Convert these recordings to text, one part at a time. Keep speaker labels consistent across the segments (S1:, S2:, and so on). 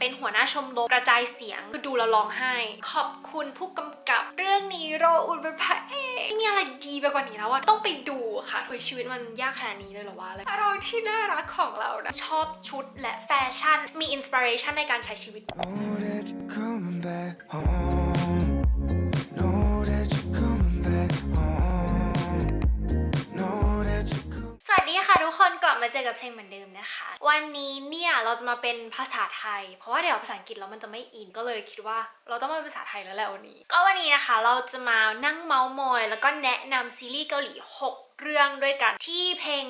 S1: เป็นหัวหน้าชมรมกระจายเสียงคือดูแลร้องไห้ ขอบคุณผู้กำกับ เรื่องนี้โรอุลเป็นพระเอกไม่มีอะไรดีไปกว่านี้แล้วอะต้องไปดูค่ะเฮ้ยชีวิตมันยากขนาดนี้เลยเหรอวะอะไรเราที่น่ารักของเรานะชอบชุดและแฟชั่นมีอินสปิเรชันในการใช้ชีวิต
S2: Oh, that you're coming back home.
S1: คนกลับมาเจอกับเพลงเหมือนเดิมนะคะ วันนี้เนี่ยเราจะมาเป็นภาษาไทย เพราะว่าเดี๋ยวภาษาอังกฤษแล้วมันจะไม่อินก็เลยคิดว่า เราต้องมาเป็นภาษาไทยแล้วแหละวันนี้ ก็วันนี้นะคะเราจะมานั่งเมาส์มอย แล้วก็แนะนำซีรีส์เกาหลี 6เรื่องด้วยกันที่เพลง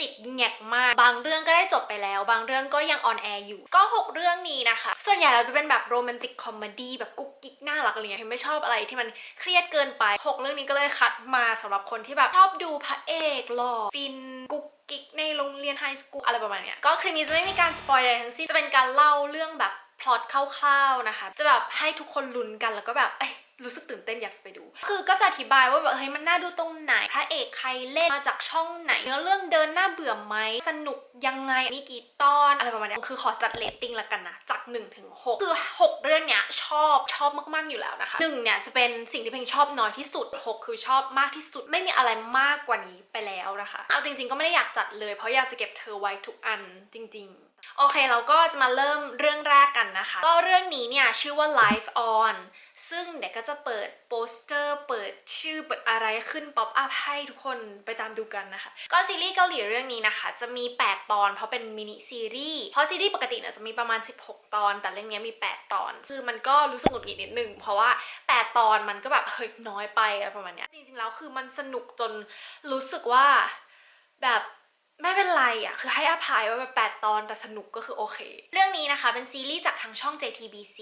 S1: ติดแงกมาก บางเรื่องก็ได้จบไปแล้ว บางเรื่องก็ยังออนแอร์อยู่ ก็ 6 เรื่องนี้นะคะ ส่วนใหญ่เราจะเป็นแบบโรแมนติกคอมเมดี้แบบกุ๊กกิ๊กน่ารักอะไรเงี้ยไม่ชอบอะไรที่มันเครียดเกินไป 6 เรื่องนี้ก็เลยคัดมาสำหรับคนที่แบบชอบดูพระเอกหล่อฟิน กิ๊กในโรงเรียนไฮสคูลอะไรประมาณเนี้ยก็คลิปนี้จะไม่มีการสปอยอะไรทั้งสิ้นจะเป็นการเล่าเรื่องแบบพล็อตคร่าวๆนะคะ จะแบบให้ทุกคนลุ้นกันแล้วก็แบบเอ้ย รู้สึกตื่นเต้นอยากจะไปดู คือก็จะอธิบายว่าแบบเฮ้ยมันน่าดูตรงไหน พระเอกใครเล่นมาจากช่องไหน เนื้อเรื่องเดินหน้าเบื่อไหมสนุกยังไงมีกี่ตอนอะไรประมาณนี้คือขอจัดเรตติ้งละกันนะจาก1ถึง6คือ 6 เรื่องเนี้ยชอบชอบมากๆอยู่แล้วนะคะหนึ่งเนี่ยจะเป็นสิ่งที่เพลงชอบน้อยที่สุด 6 คือชอบมากที่สุด ไม่มีอะไรมากกว่านี้ไปแล้วนะคะ เอาจริง ๆ ก็ไม่ได้อยากจัดเลย เพราะอยากจะเก็บเธอไว้ทุกอันจริง ๆโอเคเราก็จะมาเริ่มเรื่องแรกกันนะคะ ก็เรื่องนี้เนี่ย ชื่อว่า Live On ซึ่งเดี๋ยวก็จะเปิดโปสเตอร์ เปิดชื่อเปิดอะไรขึ้นป๊อปอัพให้ทุกคนไปตามดูกันนะคะ ก็ซีรีส์เกาหลีเรื่องนี้นะคะ จะมี 8 ตอนเพราะเป็นมินิซีรีส์เพราะซีรีส์ปกติเนี่ยจะมีประมาณ 16 ตอน แต่เรื่องนี้มี 8 ตอน คือมันก็รู้สึกหงุดหงิดนิดนึงเพราะว่า 8 ตอนมันก็แบบเฮ้ยน้อยไปอะไรประมาณเนี้ยจริงๆแล้วคือมันสนุกจนรู้สึกว่าแบบ ไม่เป็นไรอะ คือให้อภัยว่าแบบ8ตอนแต่สนุกก็คือโอเค เรื่องนี้นะคะเป็นซีรีส์จากทางช่อง JTBC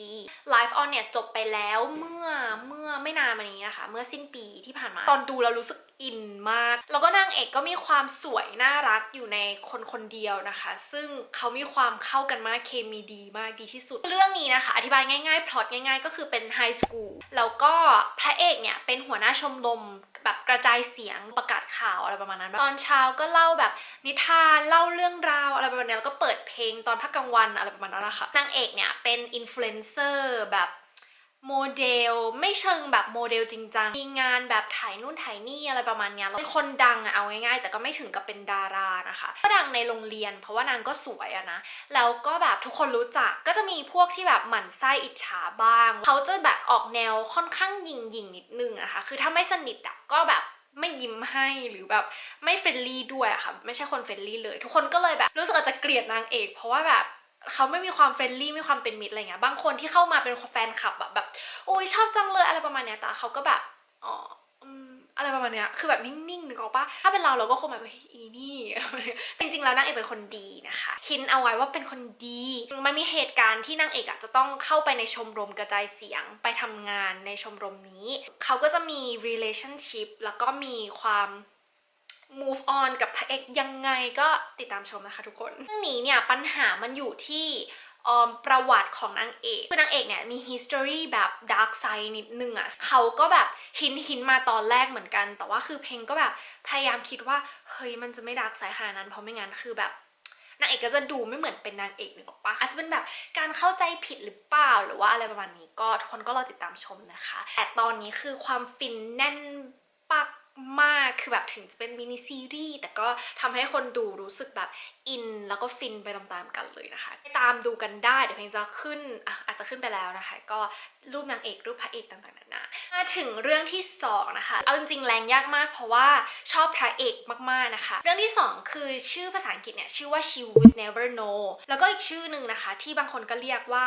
S1: Live On เนี่ยจบไปแล้วเมื่อเมื่อไม่นานมานี้นะคะ เมื่อสิ้นปีที่ผ่านมา ตอนดูแล้วรู้สึกอินมาก แล้วก็นางเอกก็มีความสวยน่ารักอยู่ในคนคนเดียวนะคะ ซึ่งเขามีความเข้ากันมากเคมีดีมากดีที่สุด เรื่องนี้นะคะ อธิบายง่ายๆพล็อตง่าย ๆ ก็คือเป็นไฮสคูลแล้วก็พระเอกเนี่ยเป็นหัวหน้าชมรมแบบกระจายเสียงประกาศข่าวอะไรประมาณนั้น ตอนเช้าก็เล่าแบบนิทานเล่าเรื่องราวอะไรประมาณนี้แล้วก็เปิดเพลงตอนพักกลางวันอะไรประมาณนั้นนะคะนางเอกเนี่ยเป็นอินฟลูเอนเซอร์แบบโมเดลไม่เชิงแบบโมเดลจริงจังมีงานแบบถ่ายนู่นถ่ายนี่อะไรประมาณเนี้ยเป็นคนดังอะเอาง่ายๆ แต่ก็ไม่ถึงกับเป็นดารานะคะ ก็ดังในโรงเรียน เพราะว่านางก็สวยอะนะ แล้วก็แบบทุกคนรู้จักก็จะมีพวกที่แบบหมั่นไส้อิจฉาบ้าง เขาจะแบบออกแนวค่อนข้างยิงยิงนิดนึงอะค่ะคือถ้าไม่สนิทอะก็แบบ ไม่ยิ้มให้หรือแบบไม่เฟรนลี่ด้วยอะค่ะไม่ใช่คนเฟรนลี่เลย ทุกคนก็เลยแบบรู้สึกอาจจะเกลียดนางเอก เพราะว่าแบบเขาไม่มีความเฟรนลี่ไม่มีความเป็นมิตรอะไรเงี้ยบางคนที่เข้ามาเป็นแฟนคลับแบบแบบโอ้ยชอบจังเลยอะไรประมาณเนี้ยแต่เขาก็แบบอ๋อ อะไรประมาณเนี้ยคือแบบนิ่งๆนึกออกปะถ้าเป็นเราเราก็คงแบบอีนี่จริงๆแล้วนางเอกเป็นคนดีนะคะหินเอาไว้ว่าเป็นคนดีมันมีเหตุการณ์ที่นางเอกอะจะต้องเข้าไปในชมรมกระจายเสียงไปทำงานในชมรมนี้ เขาก็จะมี relationship แล้วก็มีความ move on กับพระเอกยังไงก็ติดตามชมนะคะทุกคนเรื่องนี้เนี่ยปัญหามันอยู่ที่ ประวัติของนางเอก คือนางเอกเนี่ยมี history แบบ dark side นิดนึงอะ่ะเขาก็แบบหินหินมาตอนแรกเหมือนกัน แต่ว่าคือเพลงก็แบบพยายามคิดว่า เฮ้ยมันจะไม่ dark side ขนาดนั้น เพราะไม่งั้นคือแบบนางเอกก็จะดูไม่เหมือนเป็นนางเอกนึกออกปะอาจจะเป็นแบบการเข้าใจผิดหรือเปล่า หรือว่าอะไรประมาณนี้ก็ทุกคนก็รอติดตามชมนะคะ แต่ตอนนี้คือความฟินแน่น มากคือแบบถึงจะเป็นมินิซีรีส์แต่ก็ทำให้คนดูรู้สึกแบบอิน แล้วก็ฟินไปตามๆกันเลยนะคะไปตามดูกันได้เดี๋ยวเพลงจะขึ้นอะอาจจะขึ้นไปแล้วนะคะ ก็รูปนางเอกรูปพระเอกต่างๆนานามาถึงเรื่องที่สองนะคะเอาจริงๆแรงยากมากเพราะว่าชอบพระเอกมากๆนะคะ เรื่องที่สองคือชื่อภาษาอังกฤษเนี่ยชื่อว่า she would never know แล้วก็อีกชื่อหนึ่งนะคะ ที่บางคนก็เรียกว่า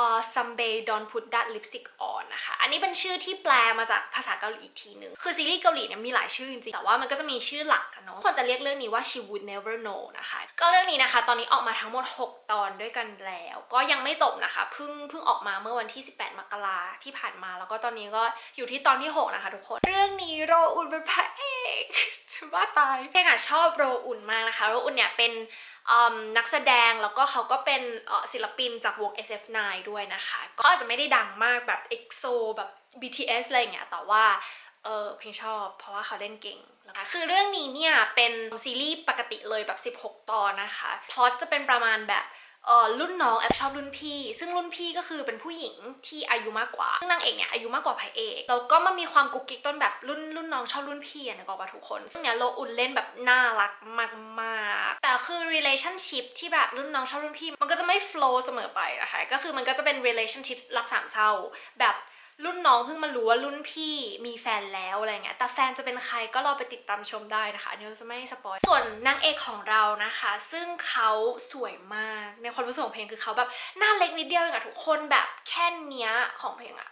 S1: uh, someday don't put that lipstick on นะคะ อันนี้เป็นชื่อที่แปลมาจากภาษาเกาหลีอีกทีหนึ่งคือซีรีส์เกาหลีเนี่ยมีหลายชื่อจริงๆ แต่ว่ามันก็จะมีชื่อหลักกันเนาะ คนจะเรียกเรื่องนี้ว่า she would never know นะคะ ก็เรื่องนี้นะคะ ตอนนี้ออกมาทั้งหมด 6 ตอนด้วยกันแล้ว ก็ยังไม่จบนะคะ เพิ่งเพิ่งออกมาเมื่อวันที่ 18 มกราที่ผ่านมา แล้วก็ตอนนี้ก็อยู่ที่ตอนที่ 6 นะคะทุกคน เรื่องนี้โรอุนเป็นพระเอกจะบ้าตายเพลงอะชอบโรอุนมากนะคะ โรอุนเนี่ยเป็น นักแสดงแล้วก็เขาก็เป็นศิลปินจากวง SF9 ด้วยนะคะ ก็อาจจะไม่ได้ดังมากแบบ EXO แบบ BTS อะไรอย่างเงี้ยแต่ว่าเออเพลงชอบเพราะว่าเขาเล่นเก่งนะคะคือเรื่องนี้เนี่ยเป็นซีรีส์ปกติเลยแบบ 16 ตอนนะคะพล็อตจะเป็นประมาณแบบ รุ่นน้องแอบชอบรุ่นพี่ ซึ่งรุ่นพี่ก็คือเป็นผู้หญิงที่อายุมากกว่าซึ่งนางเอกเนี่ยอายุมากกว่าพระเอกแล้วก็มันมีความกุ๊กกิ๊กต้นแบบรุ่นรุ่นน้องชอบรุ่นพี่อะนะบอกว่าทุกคน ซึ่งเนี่ยโลอุ่นเล่นแบบน่ารักมากๆแต่คือ relationship ที่แบบรุ่นน้องชอบรุ่นพี่ มันก็จะไม่ flow เสมอไปนะคะก็คือมันก็จะเป็น relationship รักสามเศร้าแบบ รุ่นน้องเพิ่งมารู้ว่ารุ่นพี่มีแฟนแล้วอะไรเงี้ย แต่แฟนจะเป็นใครก็รอไปติดตามชมได้นะคะอันนี้เราจะไม่สปอยส่วนนางเอกของเรานะคะ ซึ่งเขาสวยมาก ในความรู้สึกของเพลงคือเขาแบบหน้าเล็กนิดเดียวเองอะทุกคนแบบแค่เนี้ยของเพลงอะ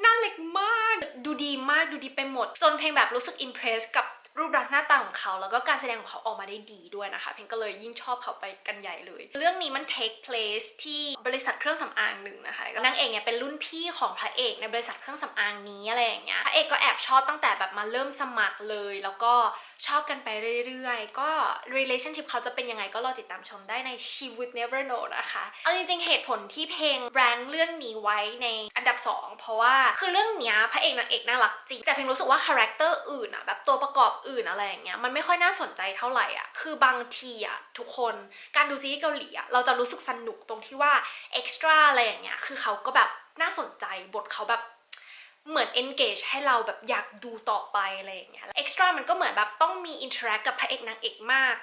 S1: หน้าเล็กมาก ดูดีมากดูดีไปหมด จนเพลงแบบรู้สึกอิมเพรสกับ รูปลักษณ์หน้าตาของเขา แล้วก็การแสดงของเขาออกมาได้ดีด้วยนะคะ เพลงก็เลยยิ่งชอบเขาไปกันใหญ่เลย เรื่องนี้มัน take place ที่บริษัทเครื่องสำอางหนึ่งนะคะนางเอกเนี่ยเป็นรุ่นพี่ของพระเอกในบริษัทเครื่องสำอางนี้อะไรอย่างเงี้ยพระเอกก็แอบชอบตั้งแต่แบบมาเริ่มสมัครเลย แล้วก็ชอบกันไปเรื่อยๆ ก็ relationship เขาจะเป็นยังไงก็รอติดตามชมได้ใน She Would Never Know นะคะ เอาจริงๆ เหตุผลที่เพลงแรงเรื่องนี้ไว้ในอันดับ 2 เพราะว่าคือเรื่องเนี้ยพระเอกนางเอกน่ารักจริง แต่เพลงรู้สึกว่าคาแรคเตอร์อื่นอะแบบตัวประกอบอื่นอะไรอย่างเงี้ยมันไม่ค่อยน่าสนใจเท่าไหร่อะคือบางทีอะทุกคนการดูซีรีส์เกาหลีอะเราจะรู้สึกสนุกตรงที่ว่าเอ็กซ์ตร้าอะไรอย่างเงี้ยคือเขาก็แบบน่าสนใจบทเขาแบบ เหมือน engage ให้เราแบบอยากดูต่อไปอะไรอย่างเงี้ย extra มันก็เหมือนแบบต้องมี interact กับพระเอกนางเอกมาก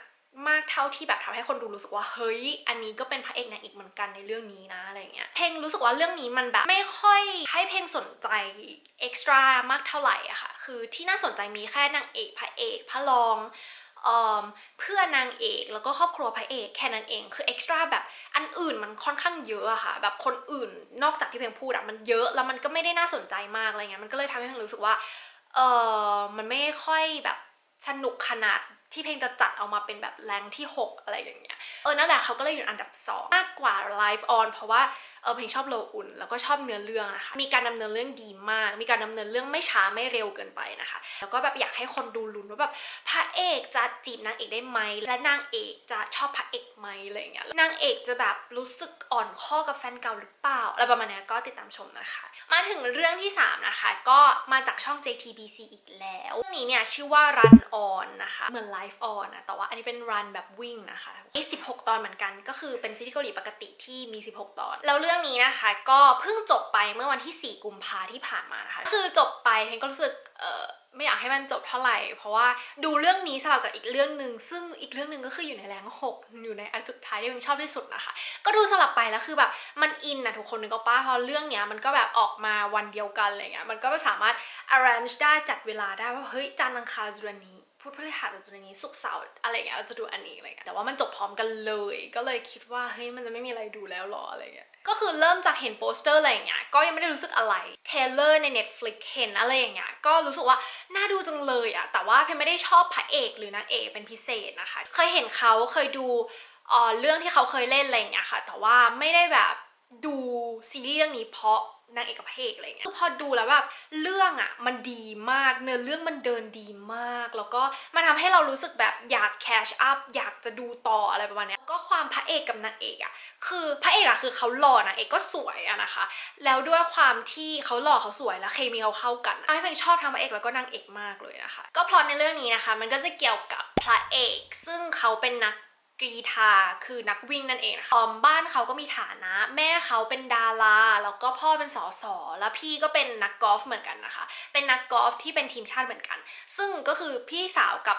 S1: มากเท่าที่แบบทำให้คนดูรู้สึกว่าเฮ้ย อันนี้ก็เป็นพระเอกนางเอกเหมือนกันในเรื่องนี้นะอะไรเงี้ย เพลงรู้สึกว่าเรื่องนี้มันแบบไม่ค่อยให้เพลงสนใจ extra มากเท่าไหร่อะค่ะ คือที่น่าสนใจมีแค่นางเอกพระเอกพระรอง เพื่อนางเอกแล้วก็ครอบครัวพระเอกแค่นั้นเอง คือเอ็กซ์ตร้าแบบอันอื่นมันค่อนข้างเยอะอะค่ะ แบบคนอื่นนอกจากที่เพลงพูดอะมันเยอะแล้วมันก็ไม่ได้น่าสนใจมากอะไรเงี้ยมันก็เลยทำให้เพลงรู้สึกว่าเออมันไม่ค่อยแบบสนุกขนาดที่เพลงจะจัดเอามาเป็นแบบแรงที่ 6 อะไรอย่างเงี้ย เออ นั่นแหละเขาก็เลยอยู่อันดับ 2 มากกว่า Live On เพราะว่า เออเพลงชอบโลอุ่น แล้วก็ชอบเนื้อเรื่องนะคะ มีการดำเนินเรื่องดีมาก มีการดำเนินเรื่องไม่ช้าไม่เร็วเกินไปนะคะ แล้วก็แบบอยากให้คนดูลุ้นว่าแบบพระเอกจะจีบนางเอกได้ไหม และนางเอกจะชอบพระเอกไหมอะไรเงี้ย นางเอกจะแบบรู้สึกอ่อนข้อกับแฟนเก่าหรือเปล่า อะไรประมาณนี้ก็ติดตามชมนะคะ มาถึงเรื่องที่ 3 นะคะ ก็มาจากช่อง JTBC อีกแล้วเรื่องนี้เนี่ยชื่อว่า Run On นะคะ เหมือน Live On นะ แต่ว่าอันนี้เป็น Run แบบวิ่งนะคะมี16 ตอนเหมือนกัน ก็คือเป็นซีรีส์เกาหลีปกติที่มี 16 ตอน แล้วเรื่องื่องนี้นะคะก็เพิ่งจบไปเมื่อวันที่ 4 กุมภาที่ผ่านมานะคะ คือจบไปเพนก็รู้สึกเออไม่อยากให้มันจบเท่าไหร่ เพราะว่าดูเรื่องนี้สลับกับอีกเรื่องหนึ่งซึ่งอีกเรื่องหนึ่งก็คืออยู่ในแรงหกอยู่ในอันสุดท้ายที่เพนชอบที่สุดนะคะ ก็ดูสลับไปแล้วคือแบบมันอินนะทุกคนนึกออกป้าเพราะเรื่องเนี้ยมันก็แบบออกมาวันเดียวกันอะไรเงี้ยมันก็สามารถ arrange ได้จัดเวลาได้ว่าเฮ้ยจันทร์อังคารจุดนี้พุธพฤหัสจุดนี้ศุกเสาร์อะไรเงี้ยเราจะดูอันนี้อะไรเงี้ยแต่ว่ามันจบพร้อมกันเลย ก็เลยคิดว่าเฮ้ยมันจะไม่มีอะไรดูแล้วหรออะไรเงี้ย ก็คือเริ่มจากเห็นโปสเตอร์อะไรอย่างเงี้ยก็ยังไม่ได้รู้สึกอะไรเทเลอร์ใน Netflix เห็นอะไรอย่างเงี้ยก็รู้สึกว่าน่าดูจังเลยอะแต่ว่าเพนไม่ได้ชอบพระเอกหรือนางเอกเป็นพิเศษนะคะ เคยเห็นเขาเคยดูเอ่อเรื่องที่เขาเคยเล่นอะไรอย่างเงี้ยค่ะ แต่ว่าไม่ได้แบบดูซีรีส์เรื่องนี้เพราะ นางเอกกับพระเอกอะไรเงี้ยคือพอดูแล้วแบบเรื่องอะมันดีมากเนื้อเรื่องมันเดินดีมาก แล้วก็มันทำให้เรารู้สึกแบบอยากแคชอัพอยากจะดูต่ออะไรประมาณนี้ก็ความพระเอกกับนางเอกอะคือพระเอกอะคือเขาหล่อนางเอกก็สวยอะนะคะ แล้วด้วยความที่เขาหล่อเขาสวยแล้วเคมีเขาเข้ากันทำให้เพลงชอบทั้งพระเอกแล้วก็นางเอกมากเลยนะคะ ก็พลอตในเรื่องนี้นะคะ มันก็จะเกี่ยวกับพระเอก ซึ่งเขาเป็นนัก กรีธาคือนักวิ่งนั่นเองนะคะออมบ้านเขาก็มีฐานะ แม่เขาเป็นดารา แล้วก็พ่อเป็นสอสอแล้วพี่ก็เป็นนักกอล์ฟเหมือนกันนะคะ เป็นนักกอล์ฟที่เป็นทีมชาติเหมือนกัน ซึ่งก็คือพี่สาวกับ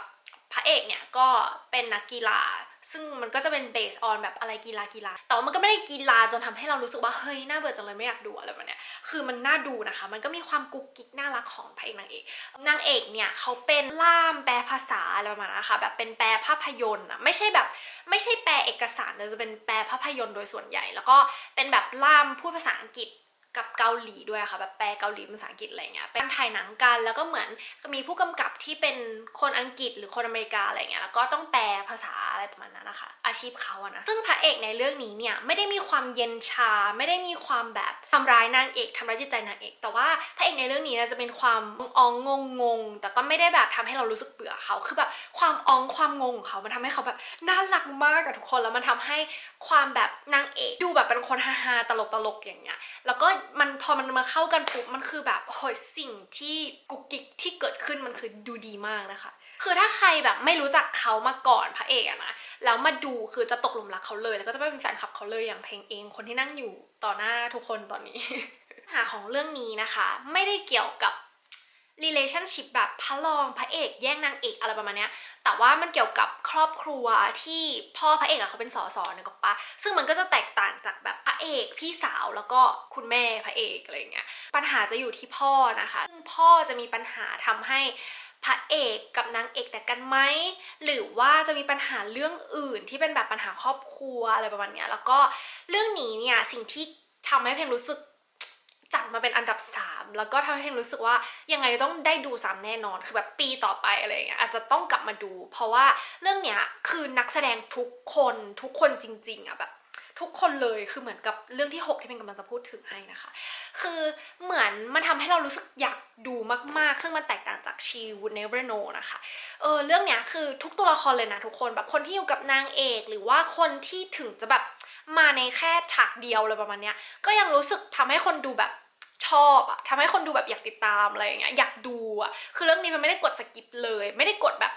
S1: พระเอกเนี่ยก็เป็นนักกีฬา ซึ่งมันก็จะเป็นเบสออนแบบอะไรกีฬากีฬา แต่ว่ามันก็ไม่ได้กีฬาจนทำให้เรารู้สึกว่าเฮ้ยน่าเบื่อจังเลยไม่อยากดูอะไรแบบเนี้ย คือมันน่าดูนะคะ มันก็มีความกุ๊กกิ๊กน่ารักของพระเอกนางเอก นางเอกเนี่ยเขาเป็นล่ามแปลภาษาอะไรประมาณนั้นนะคะแบบเป็นแปลภาพยนตร์อะไม่ใช่แบบไม่ใช่แปลเอกสารแต่จะเป็นแปลภาพยนตร์โดยส่วนใหญ่ แล้วก็เป็นแบบล่ามพูดภาษาอังกฤษ กับเกาหลีด้วยค่ะแบบแปลเกาหลีเป็นภาษาอังกฤษอะไรเงี้ยเป็นถ่ายหนังกันแล้วก็เหมือนมีผู้กำกับที่เป็นคนอังกฤษหรือคนอเมริกาอะไรเงี้ยแล้วก็ต้องแปลภาษาอะไรประมาณนั้นนะคะ อาชีพเขาอะนะซึ่งพระเอกในเรื่องนี้เนี่ยไม่ได้มีความเย็นชา ไม่ได้มีความแบบทำร้ายนางเอกทำร้ายจิตใจนางเอก แต่ว่าพระเอกในเรื่องนี้จะเป็นความอองงงงงแต่ก็ไม่ได้แบบทำให้เรารู้สึกเบื่อเขาคือแบบความอองความงงของเขามันทำให้เขาแบบน่ารักมากกับทุกคนแล้วมันทำให้ความแบบนางเอกดูแบบเป็นคนฮาๆตลกๆอย่างเงี้ยแล้วก็มันพอมันมาเข้ากันปุ๊บมันคือแบบโหยสิ่งที่กุกกิกที่เกิดขึ้นมันคือดูดีมากนะคะ คือถ้าใครแบบไม่รู้จักเขามาก่อนพระเอกอะนะแล้วมาดูคือจะตกหลุมรักเขาเลย แล้วก็จะไม่เป็นแฟนคลับเขาเลยอย่างเพลงเอง คนที่นั่งอยู่ต่อหน้าทุกคนตอนนี้ หาของเรื่องนี้นะคะ ไม่ได้เกี่ยวกับ relationship แบบพระรองพระเอกแย่งนางเอกอะไรประมาณเนี้ย แต่ว่ามันเกี่ยวกับครอบครัวที่พ่อพระเอกอะเขาเป็นสอสอนึกออกปะซึ่งมันก็จะแตกต่างจากแบบพระเอกพี่สาวแล้วก็คุณแม่พระเอกอะไรเงี้ย ปัญหาจะอยู่ที่พ่อนะคะ ซึ่งพ่อจะมีปัญหาทำให้พระเอกกับนางเอกแต่กันไหม หรือว่าจะมีปัญหาเรื่องอื่นที่เป็นแบบปัญหาครอบครัวอะไรประมาณเนี้ยแล้วก็เรื่องนี้เนี่ยสิ่งที่ทำให้เพลงรู้สึก ดมาเป็นอันดับ 3 แล้วก็ทำให้เพลงรู้สึกว่ายังไงต้องได้ดูซ้ำแน่นอนคือแบบปีต่อไปอะไรเงี้ยอาจจะต้องกลับมาดู เพราะว่าเรื่องเนี้ยคือนักแสดงทุกคนทุกคนจริง ๆอะแบบทุกคนเลยคือเหมือนกับเรื่องที่ 6 ที่เพลงกำลังจะพูดถึงให้นะคะ คือเหมือนมันทำให้เรารู้สึกอยากดูมากๆ ซึ่งมันแตกต่างจาก She Would Never Know นะคะเออเรื่องเนี้ยคือทุกตัวละครเลยนะทุกคนแบบคนที่อยู่กับนางเอก หรือว่าคนที่ถึงจะแบบมาในแค่ฉากเดียวอะไรประมาณเนี้ยก็ยังรู้สึกทำให้คนดูแบบ ชอบอะทำให้คนดูแบบอยากติดตามอะไรอย่างเงี้ยอยากดูอะคือเรื่องนี้มันไม่ได้กดสกิปเลย ไม่ได้กดแบบ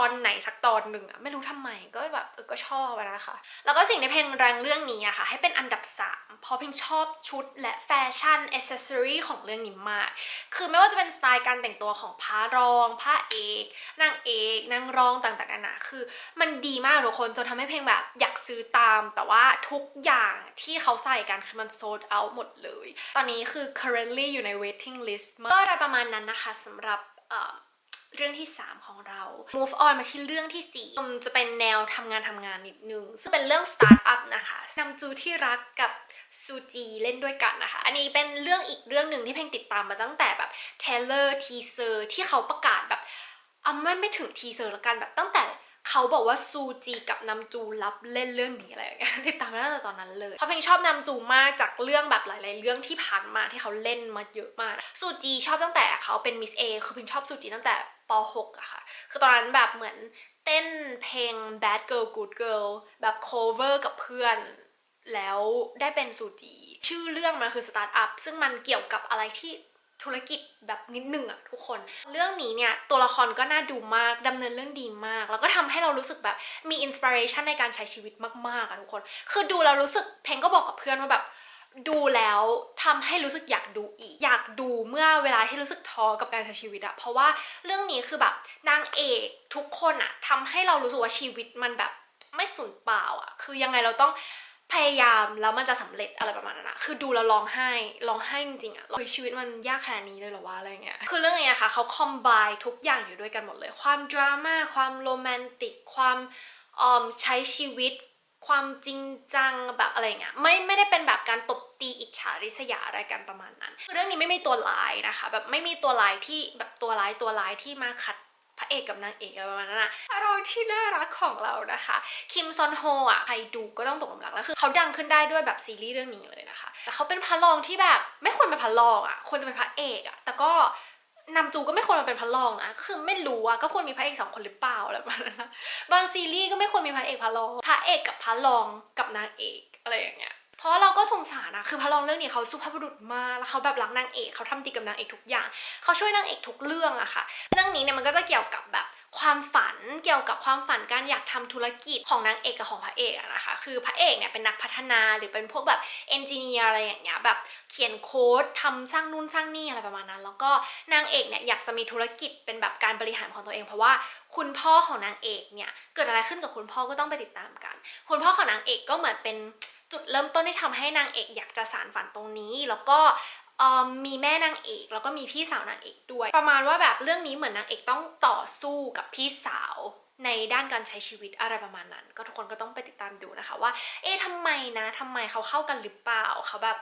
S1: อนไหนสักตอนหนึ่งอะไม่รู้ทำไมก็แบบเออก็ชอบอะนะคะ แล้วก็สิ่งในเพลงแรงเรื่องนี้อะค่ะ ให้เป็นอันดับ 3 เพราะเพลงชอบชุดและแฟชั่นอ c เซอรี่ของเรื่องนี้มาก คือไม่ว่าจะเป็นสไตล์การแต่งตัวของพระรองพระเอกนางเอกนางรองต่างๆนานาคือ มันดีมากทุกคนจนทำให้เพลงแบบอยากซื้อตาม แต่ว่าทุกอย่างที่เขาใส่กันคือมันโซดเอาหมดเลย ตอนนี้คือ currently อยู่ใน waiting list ก็อะไรประมาณนั้นนะคะสำหรับ เรื่องที่ 3 ของเรา move on มาที่เรื่องที่4มันจะเป็นแนวทำงานทำงานนิดนึง ซึ่งเป็นเรื่อง start up นะคะนำจูที่รักกับซูจีเล่นด้วยกันนะคะ อันนี้เป็นเรื่องอีกเรื่องหนึ่งที่เพลงติดตามมาตั้งแต่แบบเทเลอร์ทีเซอร์ที่เขาประกาศแบบเอาไม่ไม่ถึงทีเซอร์ละกันแบบตั้งแต่เขาบอกว่าซูจีกับนำจูรับเล่นเรื่องนี้อะไรอย่างเงี้ยติดตามมาตั้งแต่ตอนนั้นเลยเพราะเพลงชอบนำจูมากจากเรื่องแบบหลาย ๆ เรื่องที่ผ่านมาที่เขาเล่นมาเยอะมากซูจีชอบตั้งแต่เขาเป็นมิสเอคือเพลงชอบซูจีตั้งแต่ ป .6 อะค่ะ คือตอนนั้นแบบเหมือนเต้นเพลง Bad Girl Good Girl แบบ cover กับเพื่อน แล้วได้เป็นซูจี ชื่อเรื่องมันคือ Start Up ซึ่งมันเกี่ยวกับอะไรที่ธุรกิจแบบนิดนึงอะทุกคน เรื่องนี้เนี่ย ตัวละครก็น่าดูมากดำเนินเรื่องดีมาก แล้วก็ทำให้เรารู้สึกแบบมีอินสปิเรชันในการใช้ชีวิตมากๆอะทุกคน คือดูแล้วรู้สึกเพลงก็บอกกับเพื่อนว่าแบบ ดูแล้วทำให้รู้สึกอยากดูอีก อยากดูเมื่อเวลาที่รู้สึกท้อกับการใช้ชีวิตอะเพราะว่าเรื่องนี้คือแบบนางเอกทุกคนอะทำให้เรารู้สึกว่าชีวิตมันแบบไม่สูญเปล่าอะคือยังไงเราต้องพยายามแล้วมันจะสำเร็จอะไรประมาณนั้นอะคือดูแล้วร้องไห้ร้องไห้จริงๆอะเฮ้ยชีวิตมันยากขนาดนี้เลยเหรอวะอะไรเงี้ย คือเรื่องนี้นะคะเขาคอมไบทุกอย่างอยู่ด้วยกันหมดเลย ความดราม่า ความโรแมนติก ความเอ่อใช้ชีวิต ความจริงจังแบบอะไรเงี้ยไม่ไม่ได้เป็นแบบการตบตีอิจฉาริษยาอะไรกันประมาณนั้น เรื่องนี้ไม่มีตัวร้ายนะคะ แบบไม่มีตัวร้ายที่แบบตัวร้ายตัวร้ายที่มาขัดพระเอกกับนางเอกอะไรประมาณนั้นนะพระรองที่น่ารักของเรานะคะ คิมซอนโฮอะใครดูก็ต้องตกหลุมรักแล้วคือเขาดังขึ้นได้ด้วยแบบซีรีส์เรื่องนี้เลยนะคะ แต่เขาเป็นพระรองที่แบบไม่ควรเป็นพระรองอะควรจะเป็นพระเอกอะแต่ก็ นำจูก็ไม่ควรมาเป็นพระรองนะก็คือไม่รู้อะก็ควรมีพระเอกสองคนหรือเปล่าอะไรประมาณนั้นนะบางซีรีส์ก็ไม่ควรมีพระเอกพระรองพระเอกกับพระรองกับนางเอกอะไรอย่างเงี้ยเพราะเราก็สงสารนะคือพระรองเรื่องนี้เขาสุภาพบุรุษมากแล้วเขาแบบรักนางเอกเขาทำดีกับนางเอกทุกอย่างเขาช่วยนางเอกทุกเรื่องอะค่ะ เรื่องนี้เนี่ยมันก็จะเกี่ยวกับแบบ ความฝันเกี่ยวกับความฝันการอยากทำธุรกิจของนางเอกกับของพระเอกอะนะคะ คือพระเอกเนี่ยเป็นนักพัฒนาหรือเป็นพวกแบบเอนจิเนียร์อะไรอย่างเงี้ยแบบเขียนโค้ดทำสร้างนู่นสร้างนี่อะไรประมาณนั้น แล้วก็นางเอกเนี่ยอยากจะมีธุรกิจเป็นแบบการบริหารของตัวเอง เพราะว่าคุณพ่อของนางเอกเนี่ยเกิดอะไรขึ้นกับคุณพ่อก็ต้องไปติดตามกัน คุณพ่อของนางเอกก็เหมือนเป็นจุดเริ่มต้นที่ทำให้นางเอกอยากจะสานฝันตรงนี้ แล้วก็ มีแม่นางเอกแล้วก็มีพี่สาวนางเอกด้วย ประมาณว่าแบบเรื่องนี้เหมือนนางเอกต้องต่อสู้กับพี่สาวในด้านการใช้ชีวิตอะไรประมาณนั้น ก็ทุกคนก็ต้องไปติดตามดูนะคะ ว่า เอ๊ะทำไมนะทำไมเขาเข้ากันหรือเปล่าเขาแบบ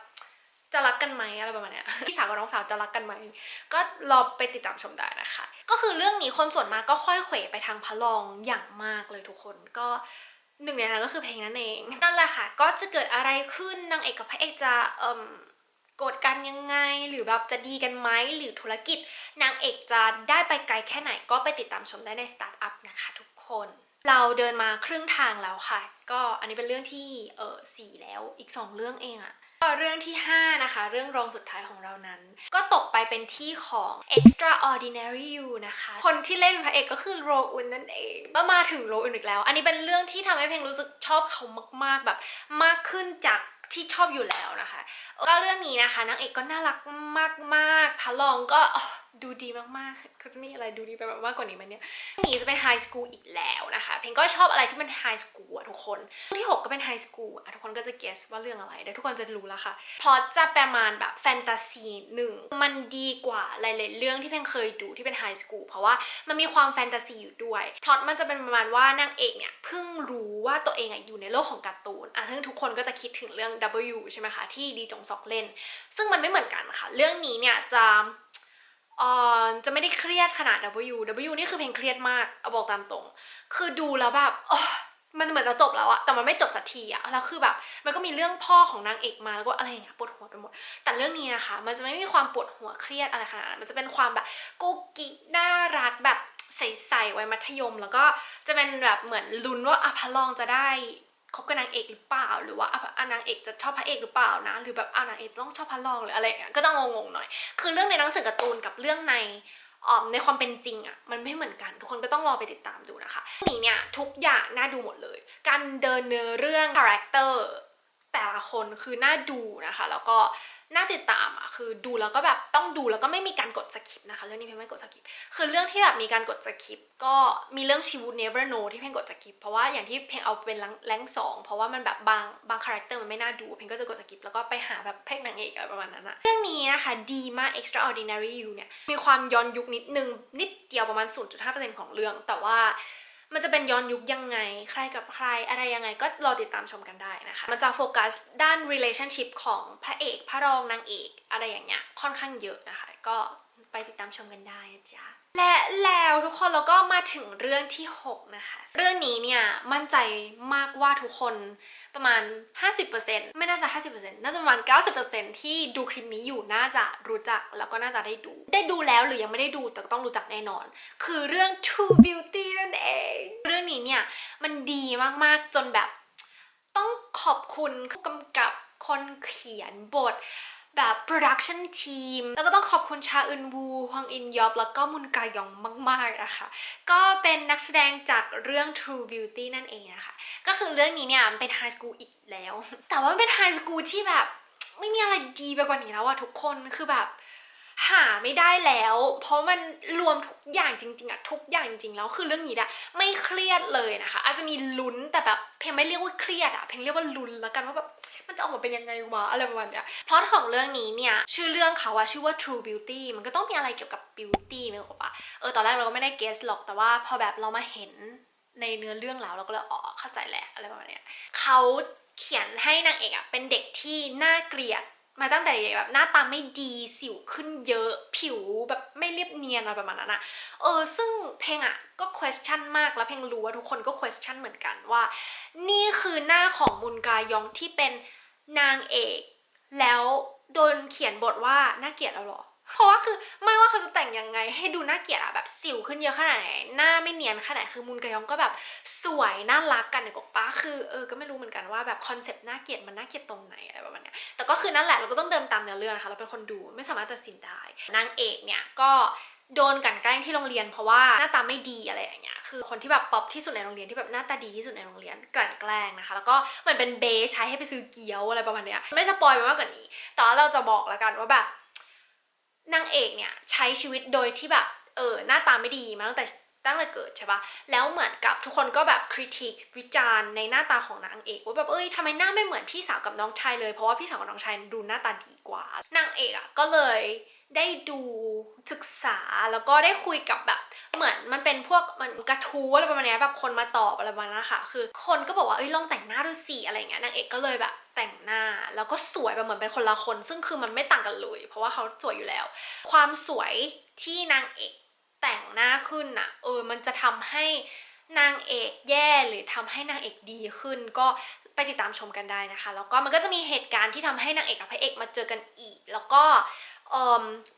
S1: จะรักกันไหมอะไรประมาณนี้พี่สาวกับน้องสาวจะรักกันไหมก็รอไปติดตามชมได้นะคะ ก็คือเรื่องนี้คนส่วนมากก็ค่อยเขวไปทางพระรองอย่างมากเลยทุกคนก็หนึ่งในนั้นก็คือเพลงนั่นเองนั่นแหละค่ะ ก็จะเกิดอะไรขึ้นนางเอกกับพระเอกจะเอ่ม โกรธกันยังไง หรือแบบจะดีกันไหมหรือธุรกิจ นางเอกจะได้ไปไกลแค่ไหนก็ไปติดตามชมได้ในสตาร์ทอัพนะคะทุกคน เราเดินมาครึ่งทางแล้วค่ะ ก็อันนี้เป็นเรื่องที่เออสี่แล้วอีกสองเรื่องเองอะก็เรื่องที่ 5 นะคะ เรื่องรองสุดท้ายของเรานั้น ก็ตกไปเป็นที่ของ extraordinary you นะคะ คนที่เล่นพระเอกก็คือโรอุนนั่นเองก็มาถึงโรอุนอีกแล้ว อันนี้เป็นเรื่องที่ทำให้เพลงรู้สึกชอบเขามากๆแบบมากขึ้นจาก ที่ชอบอยู่แล้วนะคะ ก็เรื่องนี้นะคะนางเอกก็น่ารัก มากๆพระรองก็ดูดีมากๆเขาจะมีอะไรดูดีไปมากกว่านี้ไหมเนี่ยเรื่องนี้จะเป็นไฮสคูลอีกแล้วนะคะ เพลงก็ชอบอะไรที่มันไฮสคูลอะทุกคนเรื่องที่ 6 ก็เป็นไฮสคูลอะทุกคนก็จะเกสว่าเรื่องอะไรเดี๋ยวทุกคนจะรู้แล้วค่ะพล็อตจะประมาณแบบแฟนตาซีหนึ่งมันดีกว่าหลายๆเรื่องที่เพลงเคยดูที่เป็นไฮสคูลเพราะว่ามันมีความแฟนตาซีอยู่ด้วยพล็อตมันจะเป็นประมาณว่านางเอกเนี่ยเพิ่งรู้ว่าตัวเองอะอยู่ในโลกของการ์ตูนอะซึ่งทุกคนก็จะคิดถึงเรื่อง W ใช่ไหมคะที่ดีจงซอกเล่น ซึ่งมันไม่เหมือนกันค่ะเรื่องื่องนี้เนี่ยจะอ่อจะไม่ได้เครียดขนาด W W นี่คือเพลงเครียดมากเอาบอกตามตรง คือดูแล้วแบบมันเหมือนจะจบแล้วอะแต่มันไม่จบสักทีอะแล้วคือแบบ มันก็มีเรื่องพ่อของนางเอกมาแล้วก็อะไรอย่างเงี้ยปวดหัวไปหมด แต่เรื่องนี้นะคะ มันจะไม่มีความปวดหัวเครียดอะไรขนาดนั้นมันจะเป็นความแบบกุ๊กกิ๊กน่ารักแบบใสๆไว้มัธยม แล้วก็จะเป็นแบบเหมือนลุ้นว่าอะพระรองจะได้ คบกับนางเอกหรือเปล่า หรือว่าอะอะนางเอกจะชอบพระเอกหรือเปล่านะ หรือแบบอานางเอกต้องชอบพระรองหรืออะไรเงี้ยก็ต้องงงๆหน่อย คือเรื่องในหนังสือการ์ตูนกับเรื่องในออในความเป็นจริงอะ่ะมันไม่เหมือนกัน ทุกคนก็ต้องรอไปติดตามดูนะคะนี่เนี่ยทุกอย่างน่าดูหมดเลย การเดินเนื้อเรื่องคาแรคเตอร์แต่ละคนคือน่าดูนะคะ แล้วก็ น่าติดตามอะคือดูแล้วก็แบบต้องดูแล้วก็ไม่มีการกดสคิปนะคะเรื่องนี้เพลงไม่กดสคิปคือเรื่องที่แบบมีการกดสคิปก็มีเรื่องชีวิต never know ที่เพลงกดสคิปเพราะว่าอย่างที่เพลงเอาเป็นแรงสองเพราะว่ามันแบบบางบางคาแรคเตอร์มันไม่น่าดูเพลงก็จะกดสคิปแล้วก็ไปหาแบบเพลงนางเอกอะไรประมาณนั้นอะเรื่องนี้นะคะดีมาก extraordinary you เนี่ยมีความย้อนยุคนิดนึงนิดเดียวประมาณ 0.5%ของเรื่องแต่ว่า มันจะเป็นย้อนยุคยังไง ใครกับใครอะไรยังไงก็รอติดตามชมกันได้นะคะ มันจะโฟกัสด้าน relationship ของพระเอกพระรองนางเอก อะไรอย่างเงี้ยค่อนข้างเยอะนะคะ ก็ไปติดตามชมกันได้นะจ๊ะ และแล้วทุกคนเราก็มาถึงเรื่องที่ 6 นะคะ เรื่องนี้เนี่ยมั่นใจมากว่าทุกคนประมาณ 50%ไม่น่าจะ 50%น่าจะประมาณ 90%ที่ดูคลิปนี้อยู่น่าจะรู้จักแล้วก็น่าจะได้ดู ได้ดูแล้วหรือยังไม่ได้ดูแต่ต้องรู้จักแน่นอน คือเรื่อง True Beauty นั่นเอง เรื่องนี้เนี่ยมันดีมากๆจนแบบต้องขอบคุณผู้กำกับคนเขียนบท แบบ production team แล้วก็ต้องขอบคุณชาอึนวูฮวงอินยอบ แล้วก็มุนกายองมากๆนะคะก็เป็นนักแสดงจากเรื่อง True Beauty นั่นเองนะคะก็คือเรื่องนี้เนี่ยมันเป็นไฮสคูลอีกแล้ว แต่ว่ามันเป็นไฮสคูลที่แบบไม่มีอะไรดีไปกว่านี้แล้วอะทุกคนคือแบบ หาไม่ได้แล้ว เพราะมันรวมทุกอย่างจริงๆอะทุกอย่างจริงๆแล้วคือเรื่องนี้อะไม่เครียดเลยนะคะ อาจจะมีลุ้นแต่แบบเพลงไม่เรียกว่าเครียดอะเพลงเรียกว่าลุ้นแล้วกันว่าแบบมันจะออกมาเป็นยังไงวะอะไรประมาณเนี้ยพล็อตของเรื่องนี้เนี่ยชื่อเรื่องเขาอะชื่อว่า True Beauty มันก็ต้องมีอะไรเกี่ยวกับ beauty นึกออกปะเออตอนแรกเราก็ไม่ได้เกสหรอกแต่ว่าพอแบบเรามาเห็นในเนื้อเรื่องแล้วเราก็เลยอ๋อเข้าใจแหละอะไรประมาณเนี้ยเขาเขียนให้นางเอกอะเป็นเด็กที่น่าเกลียด มาตั้งแต่แบบหน้าตาไม่ดีสิวขึ้นเยอะผิวแบบไม่เรียบเนียนอะไรประมาณนั้นอะเออซึ่งเพลงอะก็ question มากแล้วเพลงรู้ว่าทุกคนก็ question เหมือนกันว่า นี่คือหน้าของมุนกายองที่เป็นนางเอก แล้วโดนเขียนบทว่าน่าเกลียดแล้วหรอ เพราะว่าคือไม่ว่าเขาจะแต่งยังไง ให้ดูน่าเกลียดอะแบบสิวขึ้นเยอะขนาดไหนหน้าไม่เนียนขนาดไหนคือมุนกายองก็แบบสวยน่ารักกันในกบป้าคือเออก็ไม่รู้เหมือนกันว่าแบบคอนเซปต์น่าเกลียดมันน่าเกลียดตรงไหนอะไรประมาณนี้แต่ก็คือนั่นแหละเราก็ต้องเดินตามเนื้อเรื่องนะคะเราเป็นคนดูไม่สามารถตัดสินได้นางเอกเนี่ยก็โดนกลันแกล้งที่โรงเรียนเพราะว่าหน้าตาไม่ดีอะไรอย่างเงี้ยคือคนที่แบบป๊อปที่สุดในโรงเรียนที่แบบหน้าตาดีที่สุดในโรงเรียนกลั่นแกล้งนะคะ แล้วก็เหมือนเป็นเบสใช้ให้ไปซื้อเกี๊ยวอะไรประมาณเนี้ยไม่สปอยไปมากกว่านี้แต่ว่าเราจะบอกแล้วกันว่าแบบ นางเอกเนี่ยใช้ชีวิตโดยที่แบบเออหน้าตาไม่ดีมาตั้งแต่ตั้งแต่เกิดใช่ปะแล้วเหมือนกับทุกคนก็แบบคริติกวิจารณ์ในหน้าตาของนางเอกว่าแบบเอ้ยทำไมหน้าไม่เหมือนพี่สาวกับน้องชายเลยเพราะว่าพี่สาวกับน้องชายดูหน้าตาดีกว่านางเอกอะก็เลย ได้ดูศึกษาแล้วก็ได้คุยกับแบบเหมือนมันเป็นพวกมันกระทู้อะไรประมาณนี้แบบคนมาตอบอะไรประมาณนั้นนะคะคือคนก็บอกว่าเอ้ยลองแต่งหน้าดูสิอะไรเงี้ยนางเอกก็เลยแบบแต่งหน้าแล้วก็สวยแบบเหมือนเป็นคนละคน ซึ่งคือมันไม่ต่างกันเลย เพราะว่าเขาสวยอยู่แล้ว ความสวยที่นางเอกแต่งหน้าขึ้นน่ะเออมันจะทำให้นางเอกแย่หรือทำให้นางเอกดีขึ้นก็ไปติดตามชมกันได้นะคะ แล้วก็มันก็จะมีเหตุการณ์ที่ทำให้นางเอกกับพระเอกมาเจอกันอีก แล้วก็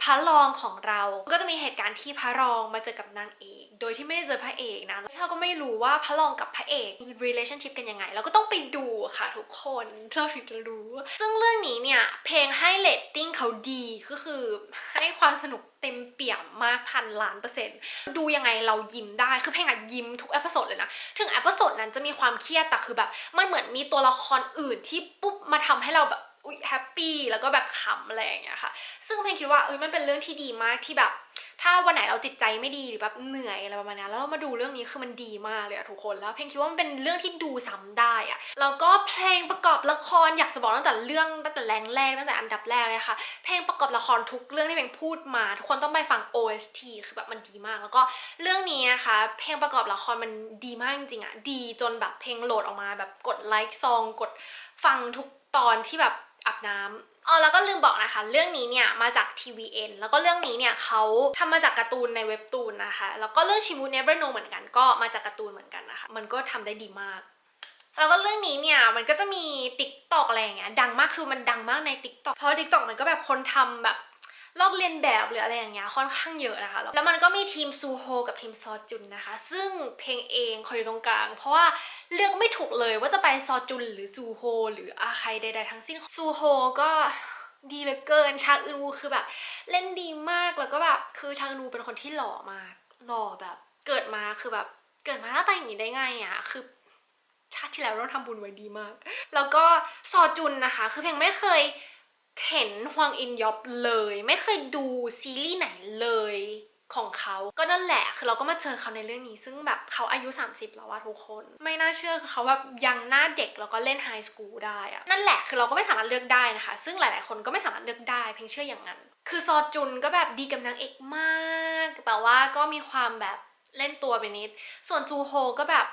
S1: พระรองของเรา ก็จะมีเหตุการณ์ที่พระรองมาเจอกับนางเอก โดยที่ไม่ได้เจอพระเอกนะแล้วเราก็ไม่รู้ว่าพระรองกับพระเอกมี relationship กันยังไง เราก็ต้องไปดูค่ะทุกคนเราถึงจะรู้ ซึ่งเรื่องนี้เนี่ยเพลงให้เลตติ้งเขาดีก็คือให้ความสนุกเต็มเปี่ยมมากพันล้านเปอร์เซ็นต์ดูยังไงเรายิ้มได้ คือเพลงอะยิ้มทุกเอพิโซดเลยนะ ถึงเอพิโซดนั้นจะมีความเครียดแต่คือแบบมันเหมือนมีตัวละครอื่นที่ปุ๊บมาทำให้เราแบบ อุ๊ยแฮปปี้แล้วก็แบบขำอะไรอย่างเงี้ยค่ะ ซึ่งเพลงคิดว่าเอ้ยมันเป็นเรื่องที่ดีมากที่แบบ ถ้าวันไหนเราจิตใจไม่ดีหรือแบบเหนื่อยอะไรประมาณนั้แล้วเรามาดูเรื่องนี้คือมันดีมากเลยอะทุกคนแล้วเพลงคิดว่ามันเป็นเรื่องที่ดูซ้ำได้อะแล้วก็เพลงประกอบละครอยากจะบอกตั้งแต่เรื่องตั้งแต่แรงแรกตั้งแต่อันดับแรกเลยค่ะเพลงประกอบละครทุกเรื่องที่เพลงพูดมา ทุกคนต้องไปฟัง OST คือแบบมันดีมาก แล้วก็เรื่องนี้นะคะเพลงประกอบละครมันดีมากจริงๆอะดีจนแบบเพลงโหลดออกมาแบบกดไลค์ซองกดฟังทุกตอนที่แบบ อาบน้ำอ๋อแล้วก็ลืมบอกนะคะ เรื่องนี้เนี่ยมาจาก TVN แล้วก็เรื่องนี้เนี่ยเขาทำมาจากการ์ตูนในเว็บตูนนะคะ แล้วก็เรื่องชิมูเนเวอร์โนเหมือนกันก็มาจากการ์ตูนเหมือนกันนะคะ มันก็ทำได้ดีมากแล้วก็เรื่องนี้เนี่ยมันก็จะมี t ิ k t o k อะไรอย่างเงี้ยดังมากคือมันดังมากใน t ิ k t o k เพราะ t ิ k t o k มันก็แบบคนทำแบบ ลอกเลียนแบบหรืออะไรอย่างเงี้ยค่อนข้างเยอะนะคะ แล้วมันก็มีทีมซูโฮกับทีมซอจุนนะคะ ซึ่งเพลงเองคอยอยู่ตรงกลาง เพราะว่าเลือกไม่ถูกเลยว่าจะไปซอจุนหรือซูโฮหรืออาใครใดๆทั้งสิ้นซูโฮก็ดีเหลือเกินชาอึนวูคือแบบ เล่นดีมากแล้วก็แบบคือชาอึนวูเป็นคนที่หล่อมากหล่อแบบ เกิดมาคือแบบเกิดมาหน้าตาอย่างนี้ได้ไงอะ่ะคือชาติที่แล้วเราทำบุญไว้ดีมาก แล้วก็ซอจุนนะคะ คือเพลงไม่เคย เห็นฮวงอินยอบเลย ไม่เคยดูซีรีส์ไหนเลยของเขาก็นั่นแหละ คือเราก็มาเจอเขาในเรื่องนี้ ซึ่งแบบเขาอายุ 30 แล้วว่าทุกคน ไม่น่าเชื่อคือเขาแบบยังหน้าเด็กแล้วก็เล่นไฮสคูลได้อะนั่นแหละ คือเราก็ไม่สามารถเลือกได้นะคะ ซึ่งหลาย ๆ คนก็ไม่สามารถเลือกได้ เพียงเชื่ออย่างนั้น คือซอจุนก็แบบดีกับนางเอกมาก แต่ว่าก็มีความแบบเล่นตัวไปนิด ส่วนจูโฮก็แบบ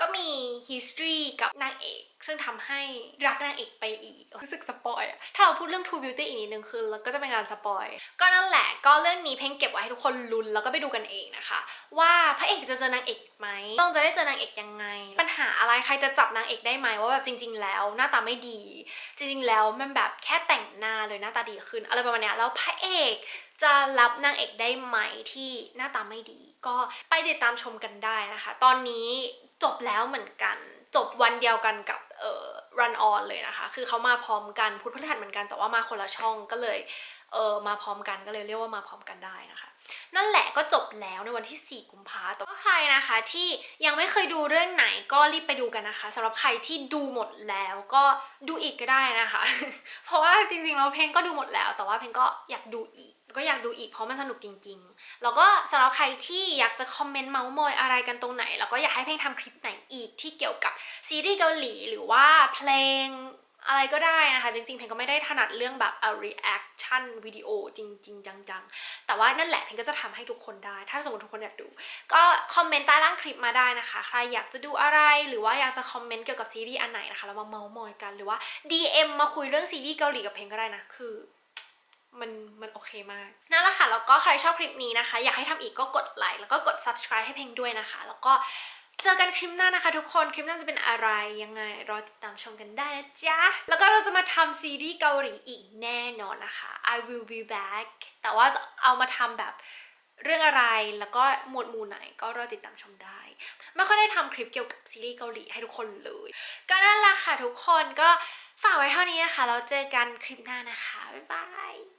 S1: ก็มี history กับนางเอก ซึ่งทำให้รักนางเอกไปอีกรู้สึกสปอยอะถ้าเราพูดเรื่อง True Beauty อีกนิดนึงคือแล้วก็จะเป็นการสปอยก็นั่นแหละก็เรื่องนี้เพ่งเก็บไว้ให้ทุกคนลุ้นแล้วก็ไปดูกันเองนะคะ ว่าพระเอกจะเจอนางเอกไหมต้องจะได้เจอนางเอกยังไง ปัญหาอะไรใครจะจับนางเอกได้ไหมว่าแบบจริง ๆ แล้ว หน้าตาไม่ดี จริง ๆ แล้วมันแบบแค่แต่งหน้าเลยหน้าตาดีขึ้น อะไรประมาณเนี้ยแล้วพระเอกจะรับนางเอกได้ไหมที่หน้าตาไม่ดี ก็ไปติดตามชมกันได้นะคะ ตอนนี้จบแล้วเหมือนกัน จบวันเดียวกันกับเอ่อ run on เลยนะคะ คือเขามาพร้อมกันพุธพฤหัสเหมือนกันแต่ว่ามาคนละช่องก็เลยเออมาพร้อมกันก็เลยเรียกว่ามาพร้อมกันได้นะคะ นั่นแหละก็จบแล้วในวันที่ 4 กุมภาแต่ว่าใครนะคะที่ยังไม่เคยดูเรื่องไหนก็รีบไปดูกันนะคะสำหรับใครที่ดูหมดแล้วก็ดูอีกก็ได้นะคะ เพราะว่าจริงๆเราเพลงก็ดูหมดแล้ว แต่ว่าเพลงก็อยากดูอีกก็อยากดูอีกเพราะมันสนุกจริงๆ แล้วก็สำหรับใครที่อยากจะคอมเมนต์เมาส์มอยอะไรกันตรงไหน แล้วก็อยากให้เพลงทำคลิปไหนอีกที่เกี่ยวกับซีรีส์เกาหลีหรือว่าเพลง อะไรก็ได้นะคะ จริงๆเพลงก็ไม่ได้ถนัดเรื่องแบบ reaction วิดีโอจริง ๆ จังๆ แต่ว่านั่นแหละเพลงก็จะทำให้ทุกคนได้ ถ้าสมมติทุกคนอยากดู ก็คอมเมนต์ใต้ล่างคลิปมาได้นะคะ ใครอยากจะดูอะไรหรือว่าอยากจะคอมเมนต์เกี่ยวกับซีรีส์อันไหนนะคะแล้วมาเมาส์มอยกันหรือว่า DM มาคุยเรื่องซีรีส์เกาหลีกับเพลงก็ได้นะคือมันมันโอเคมากนั่นแหละค่ะ แล้วก็ใครชอบคลิปนี้นะคะ อยากให้ทำอีกก็กดไลค์แล้วก็กด subscribe ให้เพลงด้วยนะคะ แล้วก็ เจอกันคลิปหน้านะคะทุกคน คลิปหน้าจะเป็นอะไรยังไง รอติดตามชมกันได้นะจ๊ะ แล้วก็เราจะมาทำซีรีส์เกาหลีอีกแน่นอนนะคะ I will be back แต่ว่าจะเอามาทำแบบเรื่องอะไรแล้วก็หมวดหมู่ไหนก็รอติดตามชมได้ ไม่ค่อยได้ทำคลิปเกี่ยวกับซีรีส์เกาหลีให้ทุกคนเลย ก็นั่นแหละค่ะทุกคนก็ฝากไว้เท่านี้นะคะ แล้วเจอกันคลิปหน้านะคะ บ๊ายบาย